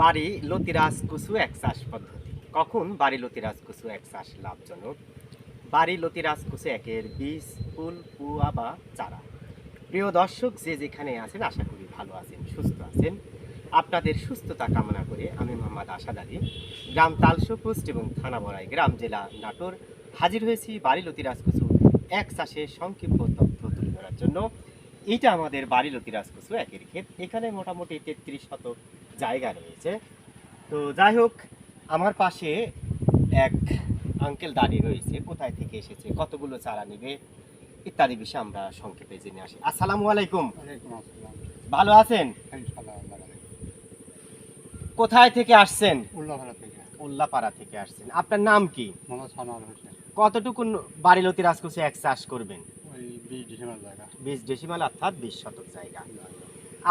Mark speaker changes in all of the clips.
Speaker 1: বাড়ি লতিরাজ কুসু এক চাষ পদ্ধতি। কখন বাড়ি লতিরাজ কুসু এক চাষ লাভজনক? বাড়ি লতিরাজ কুসু একের বীজ, ফুল পুয়া বা চারা। প্রিয় দর্শক, যে যেখানে আছেন, আশা করি ভালো আছেন, সুস্থ আছেন। আপনাদের সুস্থতা কামনা করে আমি মোহাম্মদ আলী। গ্রাম তালসো পোস্ট এবং থানা বড়াই গ্রাম জেলা নাটোর হাজির হয়েছি বাড়ি লতিরাজ কুসু এক চাষে সংক্ষিপ্ত তথ্য তুলে ধরার জন্য। এইটা আমাদের বাড়ি লতিরাজ কুসু একের ক্ষেত। এখানে মোটামুটি তেত্রিশ শতক জায়গা রয়েছে। তো যাই হোক আমার পাশে এক আঙ্কেল দাঁড়িয়ে রয়েছে। কোথায় থেকে এসেছে কতগুলো চারা নেবে ইত্যাদি বিষয়ে আমরা সংক্ষেপে জেনে আসি। আসসালামু আলাইকুম। ভালো আছেন। কোথায় থেকে আসছেন?
Speaker 2: উল্লাপাড়া থেকে।
Speaker 1: উল্লাপাড়া থেকে আসছেন। আপনার নাম কি? কতটুকু বাড়ি লতিরাজ কুসু এক চাষ করবেন?
Speaker 2: বিশ
Speaker 1: ডেসিমাল অর্থাৎ বিশ শতক জায়গা।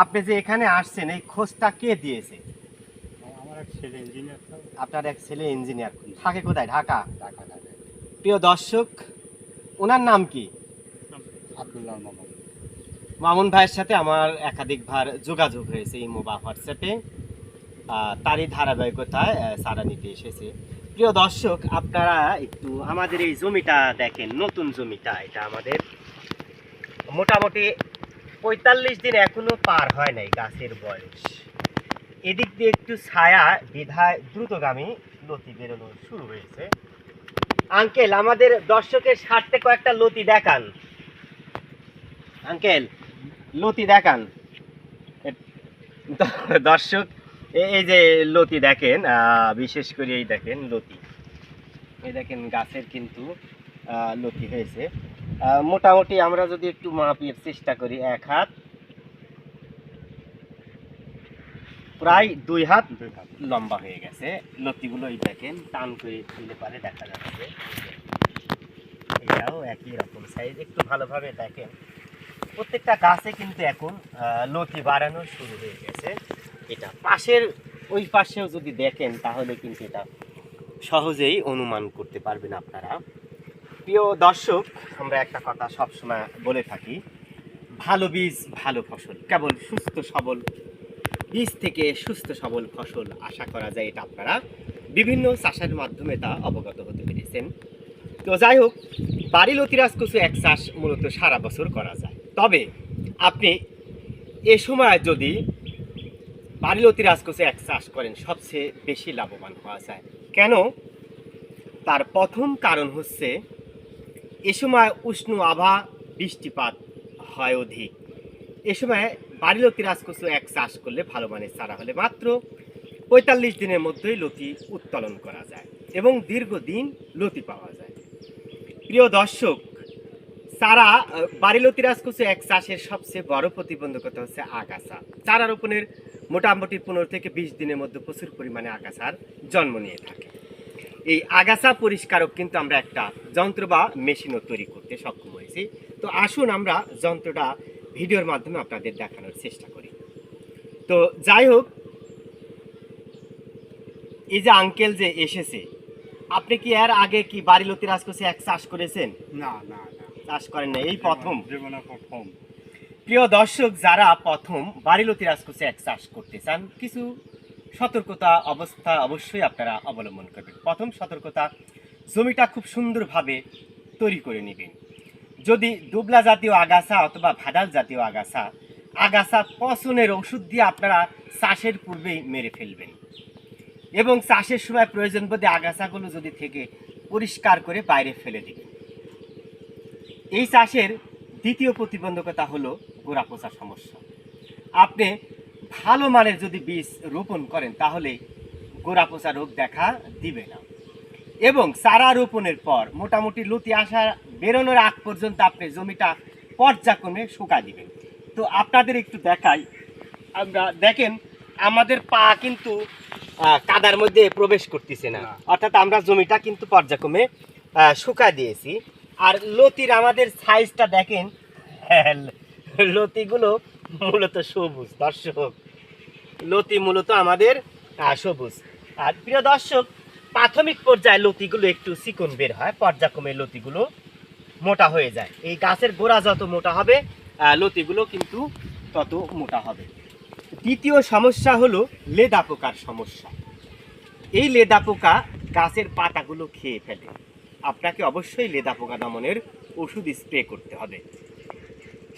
Speaker 1: আপনি যে এখানে আসছেন এই খোঁজটা কে দিয়েছে?
Speaker 2: আমার এক ছেলে ইঞ্জিনিয়ার তো।
Speaker 1: আপনার এক ছেলে ইঞ্জিনিয়ার থাকে কোথায়? ঢাকা? প্রিয় দর্শক ওনার নাম কি?
Speaker 2: আবদুল্লাহ মোহাম্মদ
Speaker 1: মামুন ভাইয়ের সাথে আমার একাধিকবার যোগাযোগ হয়েছে ইমো বা হোয়াটসঅ্যাপে তারই ধারাবাহিকতায় চারা নিতে এসেছে। প্রিয় দর্শক আপনারা একটু আমাদের এই জমিটা দেখেন নতুন জমিটা এটা আমাদের। মোটামুটি পঁয়তাল্লিশ দিন এখনও পার হয় নাই গাছের বয়স। এদিক দিয়ে একটু ছায়া বিধায় দ্রুতগামী লতি বেরোনো শুরু হয়েছে। আঙ্কেল, আমাদের দর্শকের স্বার্থে কয়েকটা লতি দেখান। আঙ্কেল, লতি দেখান। দর্শক এই যে লতি দেখেন বিশেষ করে এই দেখেন লতি। এই দেখেন গাছের কিন্তু লতি হয়েছে। মোটামুটি আমরা যদি একটু মাপির চেষ্টা করি, এক হাত। প্রায় দুই হাত। লম্বা হয়ে গেছে। লতিগুলো এই দেখেন, টান করে দিলে পারে দেখা যাচ্ছে। এটাও একই রকম সাইজ একটু ভালোভাবে দেখেন। প্রত্যেকটা গাছে কিন্তু এখন লতি বাড়ানো শুরু হয়ে গেছে। এটা পাশের, ওই পাশেও যদি দেখেন, তাহলে কিন্তু এটা সহজেই অনুমান করতে পারবেন আপনারা। প্রিয় দর্শক, আমরা একটা কথা সবসময় বলে থাকি, ভালো বীজ, ভালো ফসল। কেবল সুস্থ সবল, বীজ থেকে সুস্থ সবল ফসল আশা করা যায় এটা আপনারা বিভিন্ন চাষের মাধ্যমে তা অবগত হতে পেরেছেন। তো যাই হোক বাড়ি লতিরাজ কচু এক চাষ মূলত সারা বছর করা যায়। তবে আপনি এ সময় যদি বাড়ি লতিরাজ কচু এক চাষ করেন, সবচেয়ে বেশি লাভবান হওয়া যায়। কেন? তার প্রথম কারণ হচ্ছে এ সময় উষ্ণ আভা, বৃষ্টিপাত হয় অধিক। এ সময় বাড়ি লতি রাজকচু এক চাষ করলে ভালো মানের চারা হলে মাত্র পঁয়তাল্লিশ দিনের মধ্যেই লতি উত্তোলন করা যায় এবং দীর্ঘদিন লতি পাওয়া যায়। প্রিয় দর্শক, চারা বাড়ি লতি রাজকচু এক চাষের সবচেয়ে বড় প্রতিবন্ধকতা হচ্ছে আগাছা। চারা রোপণের মোটামুটি পনেরো থেকে বিশ দিনের মধ্যে প্রচুর পরিমাণে আগাছার জন্ম নিয়ে থাকে। এই আগাছা পরিষ্কারক কিন্তু আমরা একটা যন্ত্র বা মেশিনও তৈরি করতে সক্ষম হয়েছি। তো আসুন আমরা যন্ত্রটা ভিডিওর মাধ্যমে আপনাদের দেখানোর চেষ্টা করি। তো যাই হোক এই যে আঙ্কেল যে এসেছে আপনি কি এর আগে কি বাড়ি লতি রাজকোষে এক চাষ করেছেন?
Speaker 2: না না না।
Speaker 1: চাষ করেন না এই প্রথম।
Speaker 2: জীবনে প্রথম।
Speaker 1: প্রিয় দর্শক যারা প্রথম বাড়ি বাড়িলতি রাজকোষে এক চাষ করতে চান কিছু সতর্কতা অবস্থা অবশ্যই আপনারা অবলম্বন করবেন। প্রথম সতর্কতা, জমিটা খুব সুন্দরভাবে তৈরি করে নেবেন। যদি দুবলা জাতীয় আগাছা অথবা ভাডাল জাতীয় আগাছা আগাছা পচনের ওষুধ দিয়ে আপনারা চাষের পূর্বেই মেরে ফেলবেন। এবং চাষের সময় প্রয়োজন বোধে আগাছাগুলো যদি থেকে পরিষ্কার করে বাইরে ফেলে দিবেন। এই চাষের দ্বিতীয় প্রতিবন্ধকতা হলো গোড়া পচা সমস্যা। আপনি ভালো মানের যদি বীজ রোপণ করেন তাহলে গোড়া পচা রোগ দেখা দিবে না। এবং চারা রোপণের পর মোটামুটি লতি আসা বেরোনোর আগ পর্যন্ত আপনি জমিটা পর্যায়ক্রমে শুকা দিবেন। তো আপনাদের একটু দেখাই। আমরা দেখেন আমাদের পা কিন্তু কাদার মধ্যে প্রবেশ করতেছে না। অর্থাৎ আমরা জমিটা কিন্তু পর্যায়ক্রমে আহ, শুকা দিয়েছি। আর লতির আমাদের সাইজটা দেখেন হ্যাঁ, লতিগুলো মূলত সবুজ দর্শক। লতি মূলত আমাদের সবুজ আর প্রিয় দর্শক, প্রাথমিক পর্যায়ে লতিগুলো একটু চিকন বের হয়, পর্যায়ক্রমে লতিগুলো মোটা হয়ে যায়। এই গাছের গোড়া যত মোটা হবে লতিগুলো কিন্তু তত মোটা হবে। দ্বিতীয় সমস্যা হলো লেদা পোকার সমস্যা। এই লেদা পোকা গাছের পাতাগুলো খেয়ে ফেলে। আপনাকে অবশ্যই লেদা পোকা দমনের ওষুধ স্প্রে করতে হবে।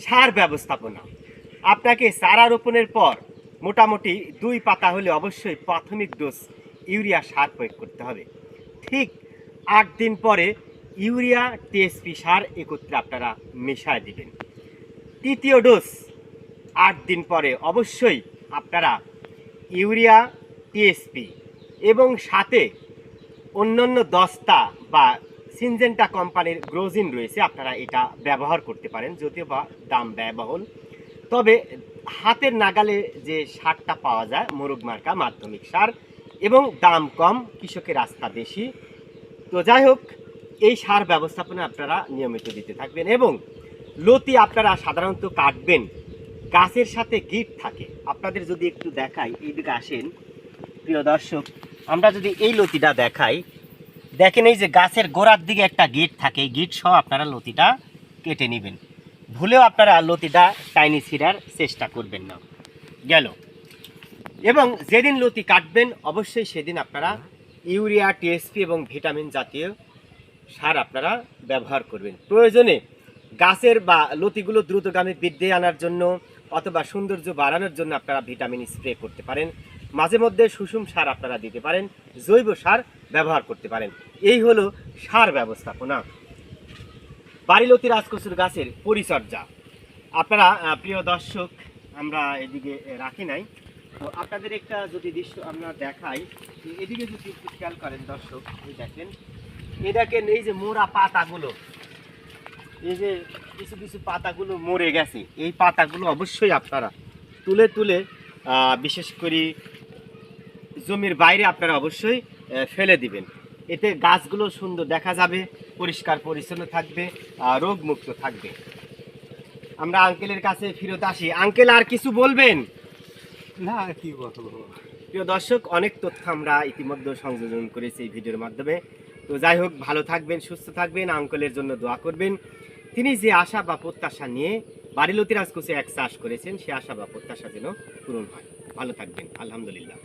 Speaker 1: সার ব্যবস্থাপনা। আপনাকে চারা রোপণের পর মোটামুটি দুই পাতা হলে অবশ্যই প্রাথমিক ডোজ ইউরিয়া সার প্রয়োগ করতে হবে। ঠিক আট দিন পরে ইউরিয়া টিএসপি সার একত্রে আপনারা মেশায় দিবেন। তৃতীয় ডোজ আট দিন পরে অবশ্যই আপনারা ইউরিয়া টিএসপি এবং সাথে অন্যান্য দস্তা বা সিনজেন্টা কোম্পানির গ্রোজিন রয়েছে, আপনারা এটা ব্যবহার করতে পারেন, যদিও বা দাম ব্যয়বহুল। তবে হাতের নাগালে যে সারটা পাওয়া যায়, মোরগ মার্কা, মাধ্যমিক সার, এবং দাম কম, কৃষকের আস্থা বেশি। তো যাই হোক, এই সার ব্যবস্থাপনা আপনারা নিয়মিত দিতে থাকবেন এবং লতি আপনারা সাধারণত কাটবেন। গাছের সাথে গিট থাকে। আপনাদের যদি একটু দেখাই এইদিকে আসেন। প্রিয় দর্শক, আমরা যদি এই লতিটা দেখাই, দেখেন এই যে গাছের গোড়ার দিকে একটা গিট থাকে। এই গিট সহ আপনারা লতিটা কেটে নেবেন। ভুলেও আপনারা লতিটা টাইনি ছিঁড়ার চেষ্টা করবেন না। গেল। এবং যেদিন লতি কাটবেন, অবশ্যই সেদিন আপনারা ইউরিয়া টিএসপি এবং ভিটামিন জাতীয় সার আপনারা ব্যবহার করবেন। প্রয়োজনে গাছের বা লতিগুলো দ্রুতগামী বৃদ্ধি আনার জন্য অথবা সৌন্দর্য বাড়ানোর জন্য আপনারা ভিটামিন স্প্রে করতে পারেন। মাঝে মধ্যে সুষুম সার আপনারা দিতে পারেন, জৈব সার ব্যবহার করতে পারেন। এই হলো সার ব্যবস্থাপনা। বাড়িলতি রাজকচুর গাছের পরিচর্যা। আপনারা প্রিয় দর্শক, আমরা এদিকে রাখি নাই। তো আপনাদের একটা যদি দৃশ্য আমরা দেখাই এদিকে যদি একটু খেয়াল করেন দর্শক দেখেন এই দেখেন এই যে মোরা পাতাগুলো। এই যে কিছু কিছু পাতাগুলো মরে গেছে। এই পাতাগুলো অবশ্যই আপনারা তুলে তুলে বিশেষ করে জমির বাইরে আপনারা অবশ্যই ফেলে দিবেন। এতে গাছগুলো সুন্দর দেখা যাবে পরিষ্কার পরিচ্ছন্ন থাকবে রোগ মুক্ত থাকবে। আমরা আঙ্কেলের কাছে ফিরত আসি। আঙ্কেল আর কিছু বলবেন?
Speaker 2: না কি বলব?
Speaker 1: প্রিয় দর্শক অনেক তথ্য আমরা ইতিমধ্যে সংযোজন করেছি এই ভিডিওর মাধ্যমে। তো যাই হোক ভালো থাকবেন সুস্থ থাকবেন আঙ্কেলের জন্য দোয়া করবেন। তিনি যে আশা বা প্রত্যাশা নিয়ে বাড়িলতি রাজকোষে এক চাষ করেছেন সে আশা বা প্রত্যাশা যেন পূরণ হয়। ভালো থাকবেন আলহামদুলিল্লাহ।